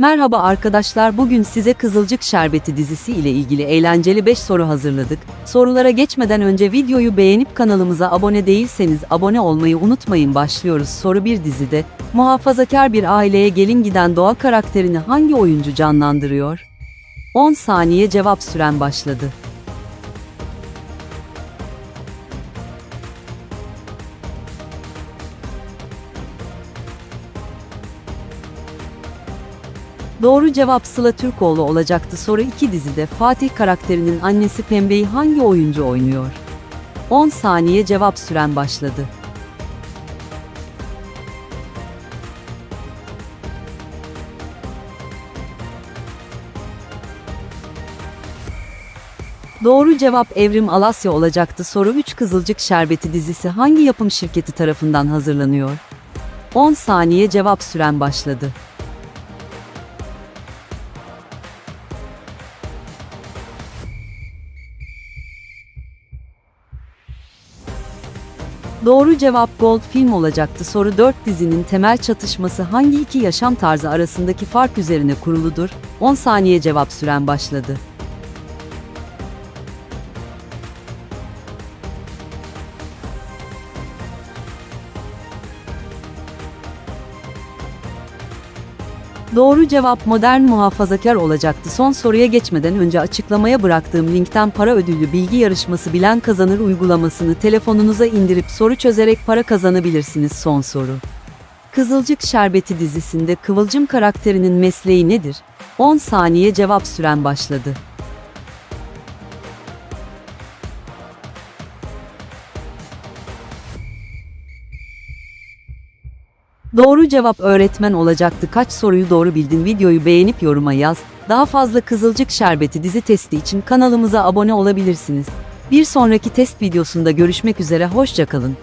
Merhaba arkadaşlar bugün size Kızılcık Şerbeti dizisi ile ilgili eğlenceli 5 soru hazırladık. Sorulara geçmeden önce videoyu beğenip kanalımıza abone değilseniz abone olmayı unutmayın başlıyoruz. Soru 1 dizide, muhafazakar bir aileye gelin giden Doğa karakterini hangi oyuncu canlandırıyor? 10 saniye cevap süren başladı. Doğru cevap Sıla Türkoğlu olacaktı. Soru 2 dizide Fatih karakterinin annesi Pembe'yi hangi oyuncu oynuyor? 10 saniye cevap süren başladı. Doğru cevap Evrim Alasya olacaktı. Soru 3 Kızılcık Şerbeti dizisi hangi yapım şirketi tarafından hazırlanıyor? 10 saniye cevap süren başladı. Doğru cevap Gold film olacaktı. Soru 4 dizinin temel çatışması hangi iki yaşam tarzı arasındaki fark üzerine kuruludur? 10 saniye cevap süren başladı. Doğru cevap modern muhafazakar olacaktı. Son soruya geçmeden önce açıklamaya bıraktığım linkten para ödüllü bilgi yarışması bilen kazanır uygulamasını telefonunuza indirip soru çözerek para kazanabilirsiniz. Son soru. Kızılcık Şerbeti dizisinde Kıvılcım karakterinin mesleği nedir? 10 saniye cevap süren başladı. Doğru cevap öğretmen olacaktı. Kaç soruyu doğru bildin? Videoyu beğenip yoruma yaz. Daha fazla Kızılcık Şerbeti dizi testi için kanalımıza abone olabilirsiniz. Bir sonraki test videosunda görüşmek üzere hoşçakalın.